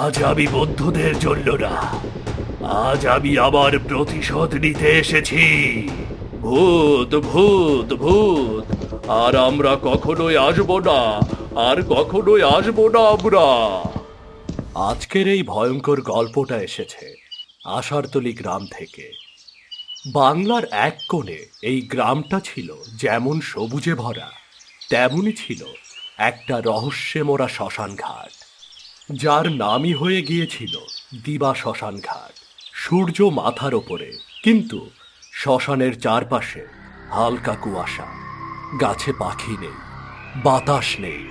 আজ আমি বন্ধুদের জন্য না। আজ আমি আবার প্রতিশোধ নিতে এসেছি। ভূত ভূত ভূত, আর আমরা কখনোই আসব না, আর কখনোই আসব না আমরা। আজকের এই ভয়ঙ্কর গল্পটা এসেছে আষাঢ়তলি গ্রাম থেকে। বাংলার এক কোণে এই গ্রামটা ছিল যেমন সবুজে ভরা, তেমনই ছিল একটা রহস্যে মোড়া শ্মশান ঘাট যার নামই হয়ে গিয়েছিল দিবা শ্মশান ঘাট। সূর্য মাথার ওপরে, কিন্তু শ্মশানের চারপাশে হালকা কুয়াশা। গাছে পাখি নেই, বাতাস নেই,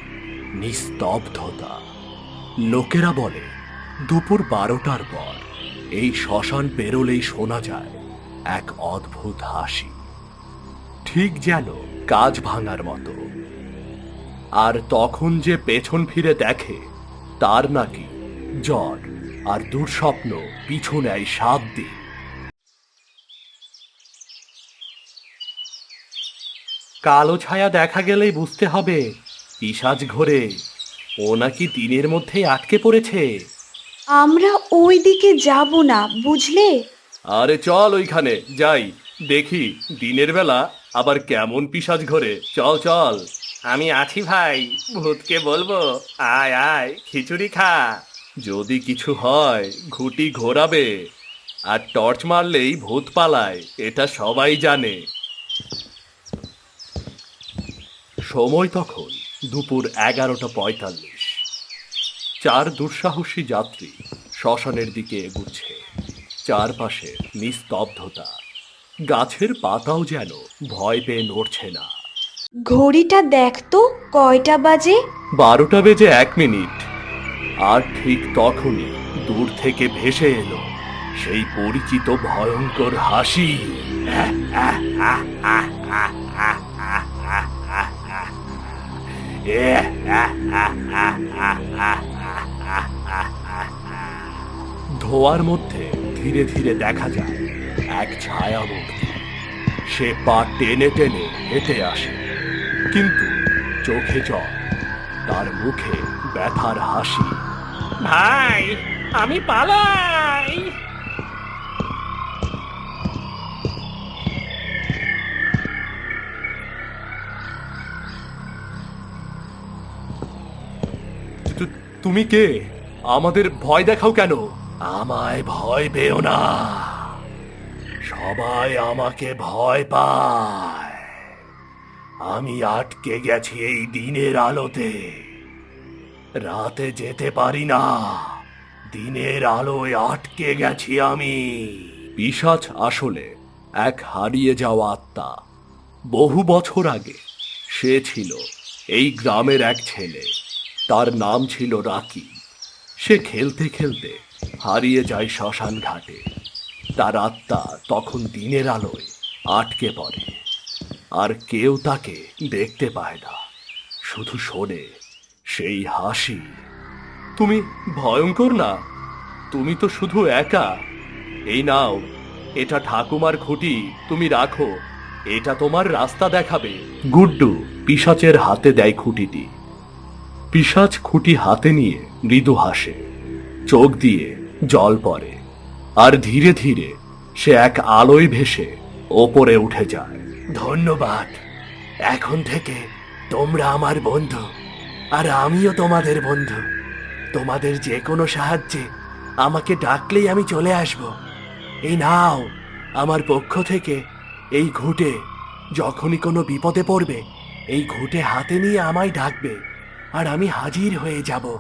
নিস্তব্ধতা। লোকেরা বলে, দুপুর বারোটার পর এই শ্মশান পেরোলেই শোনা যায় এক অদ্ভুত হাসি। ঠিক যেন কাজ ভাঙার মতো। আর তখন যে পেছন ফিরে দেখে তার নাকি জ্বর আর দুঃস্বপ্ন পিছু নেয় সাত দিন। কালো ছায়া দেখা গেলেই বুঝতে হবে পিসাজ ঘরে ও নাকি দিনের মধ্যে আটকে পড়েছে। আমরা ওই দিকে যাব না বুঝলে? আরে চল ওইখানে যাই দেখি দিনের বেলা আবার কেমন পিসাজ ঘরে চল চল। আমি আছি ভাই, ভূতকে বলব, আয় আয়, খিচুড়ি খা। যদি কিছু হয়, ঘুটি ঘোরাবে, আর টর্চ মারলেই ভূত পালায়, এটা সবাই জানে। সময় তখন দুপুর এগারোটা পঁয়তাল্লিশ। চার দুঃসাহসী যাত্রী শ্মশানের দিকে এগুচ্ছে। চারপাশে নিস্তব্ধতা, গাছের পাতাও যেন ভয় পেয়ে নড়ছে না। ঘড়িটা দেখ তো, কয়টা বাজে? বারোটা বেজে এক মিনিট। আর ঠিক তখনই দূর থেকে ভেসে এলো সেই পরিচিত ভয়ঙ্কর হাসি। ধোয়ার মধ্যে ধীরে ধীরে দেখা যায় এক ছায়া মূর্তি সে পা টেনে টেনে হেঁটে আসে। কিন্তু চোখে জল তার মুখে ব্যথার হাসি। ভাই আমি পালাই। তুমি কে? আমাদের ভয় দেখাও কেন? আমায় ভয় পেও না। সবাই আমাকে ভয় পায়। আমি আটকে গেছি এই দিনের আলোতে। রাতে যেতে পারি না। দিনের আলোয় আটকে গেছি আমি। পিসাচ আসলে এক হারিয়ে যাওয়া আত্মা। বহু বছর আগে সে ছিল এই গ্রামের এক ছেলে। তার নাম ছিল রাকি। সে খেলতে খেলতে হারিয়ে যায় শ্মশান ঘাটে। তার আত্মা তখন দিনের আলোয় আটকে পড়ে। আর কেউ তাকে দেখতে পায় না। শুধু শোনে সেই হাসি। তুমি ভয়ঙ্কর না? তুমি তো শুধু একা। এই নাও, এটা ঠাকুমার খুঁটি তুমি রাখো। এটা তোমার রাস্তা দেখাবে। গুড্ডু পিসাচের হাতে দেয় খুঁটিটি। পিসাচ খুঁটি হাতে নিয়ে মৃদু হাসে। চোখ দিয়ে জল পড়ে। আর ধীরে ধীরে সে এক আলোয় ভেসে ওপরে উঠে যায়। ধন্যবাদ। এখন থেকে তোমরা আমার বন্ধু, আর আমিও তোমাদের বন্ধু। তোমাদের যে কোনো সাহায্যে আমাকে ডাকলেই আমি চলে আসব। এই নাও, আমার পক্ষ থেকে এই ঘুটে, যখনই কোনো বিপদে পড়বে, এই ঘুটে হাতে নিয়ে আমায় ডাকবে, আর আমি হাজির হয়ে যাব।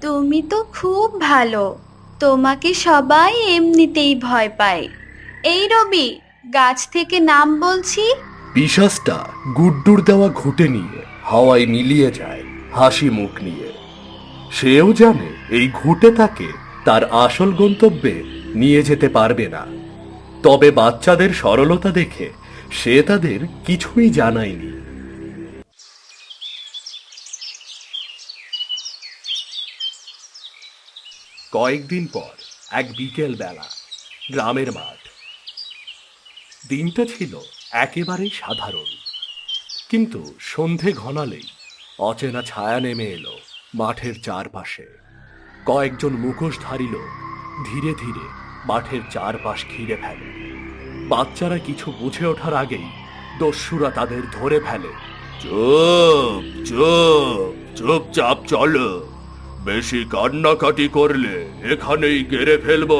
তুমি তো খুব ভালো। তোমাকে সবাই এমনিতেই ভয় পায়। এই রবি, গাছ থেকে নাম বলছি? পিসাসটা গুড্ডুর দেওয়া ঘুটে নিয়ে হাওয়ায় মিলিয়ে যায়, হাসি মুখ নিয়ে। সেও জানে এই ঘুটে তাকে তার আসল গন্তব্যে নিয়ে যেতে পারবে না। তবে বাচ্চাদের সরলতা দেখে সে তাদের কিছুই জানায়নি। কয়েকদিন পর এক বিকেল বেলা গ্রামের মাঠ। দিনটা ছিল একেবারেই সাধারণ। কিন্তু সন্ধে ঘনালেই অচেনা ছায়া নেমে এলো মাঠের চারপাশে। কয়েকজন মুখোশধারী লোক ধীরে ধীরে মাঠের চারপাশ ঘিরে ফেলে। বাচ্চারা কিছু বুঝে ওঠার আগেই দস্যুরা তাদের ধরে ফেলে। চুপ চুপ, চুপচাপ চলো। বেশি কান্নাকাটি করলে এখানেই গেড়ে ফেলব।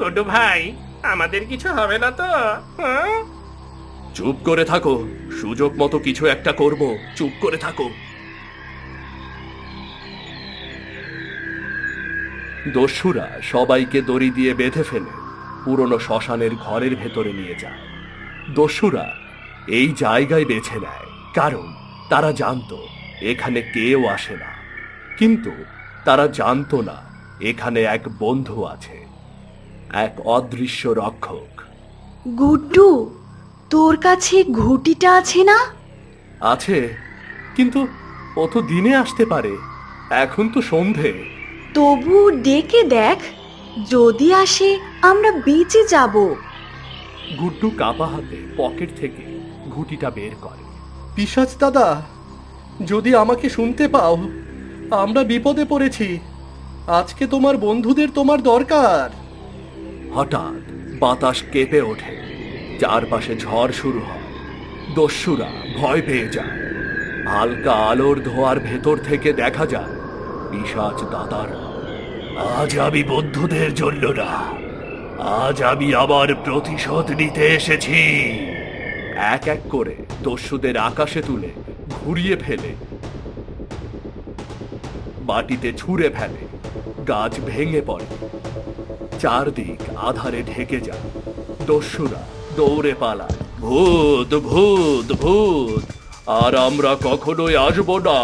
গুড্ডু ভাই আমাদের কিছু হবে না তো হ্যাঁ? চুপ করে থাকো। সুযোগ মতো কিছু একটা করব। চুপ করে থাকো। দস্যুরা সবাইকে দড়ি দিয়ে বেঁধে ফেলে পুরনো শ্মশানের ঘরের ভেতরে নিয়ে যায়। দস্যুরা এই জায়গায় বেছে নেয় কারণ তারা জানতো এখানে কেউ আসে না। কিন্তু তারা জানতো না এখানে এক বন্ধু আছে এক অদৃশ্য রক্ষক। গুড্ডু তোর কাছে ঘুটিটা আছে না? আছে কিন্তু ও তো দিনে আসতে পারে এখন তো সন্ধে। তবু ডেকে দেখ যদি আসে আমরা বেঁচে যাব। গুড্ডু কাপা হাতে পকেট থেকে ঘুটিটা বের করে। পিসাজ দাদা যদি আমাকে শুনতে পাও আমরা বিপদে পড়েছি। আজকে তোমার বন্ধুদের তোমার দরকার। হঠাৎ বাতাস কেঁপে ওঠে। চারপাশে ঝড় শুরু হয়। দস্যুরা ভয় পেয়ে যায়। হালকা আলোর ধোয়ার ভেতর থেকে দেখা যায় পিসাচ দাদার, আজ আমি বন্ধুদের জন্য না। আজ আমি আবার প্রতিশোধ নিতে এসেছি। এক এক করে দস্যুদের আকাশে তুলে ঘুরিয়ে ফেলে মাটিতে ছুঁড়ে ফেলে, গাছ ভেঙে পড়ে। চারদিক আধারে ঢেকে যায়। দস্যুরা দৌড়ে পালায়। ভূত ভূত ভূত, আর আমরা কখনোই আসব না,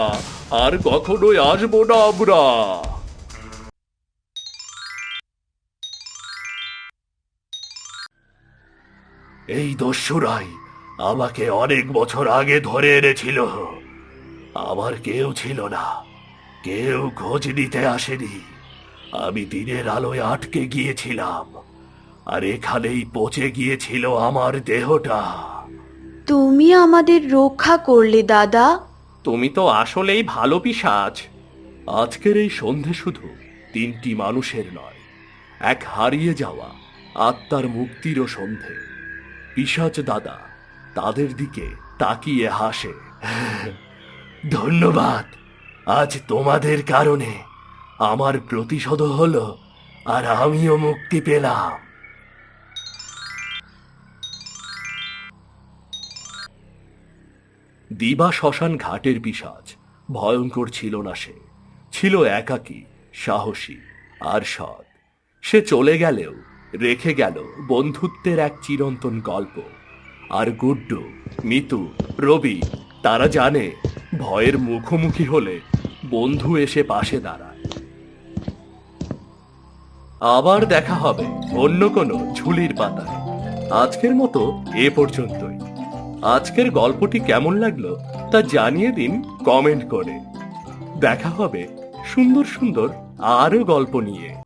আর কখনোই আসব না আমরা। এই দস্যুরাই আমাকে অনেক বছর আগে ধরে এনেছিল। আমার কেউ ছিল না। কেউ খোঁজ নিতে আসেনি। আমি দিনের আলোয় আটকে গিয়েছিলাম আর এখানেই পচে গিয়েছিল আমার দেহটা। তুমি আমাদের রক্ষা করলে দাদা। তুমি তো আসলেই ভালো পিসাজ। আজকের এই সন্ধে শুধু তিনটি মানুষের নয় এক হারিয়ে যাওয়া আত্মার মুক্তিরও সন্ধে। পিসাজ দাদা তাদের দিকে তাকিয়ে হাসে। ধন্যবাদ। আজ তোমাদের কারণে আমার প্রতিশোধ হলো আর আমিও মুক্তি পেলাম। দিবা শ্মশান ঘাটের পিসাজ, ভয়ঙ্কর ছিল না সে। ছিল একাকী, সাহসী আর সৎ। সে চলে গেলেও, রেখে গেল বন্ধুত্বের এক চিরন্তন গল্প। আর গুড্ডু, মিতু, রবি, তারা জানে ভয়ের মুখোমুখি হলে বন্ধু এসে পাশে দাঁড়ায়। আবার দেখা হবে অন্য কোনো ঝুলির পাতায়। আজকের মতো এ পর্যন্তই। আজকের গল্পটি কেমন লাগল তা জানিয়ে দিন কমেন্ট করে। দেখা হবে সুন্দর সুন্দর আরও গল্প নিয়ে।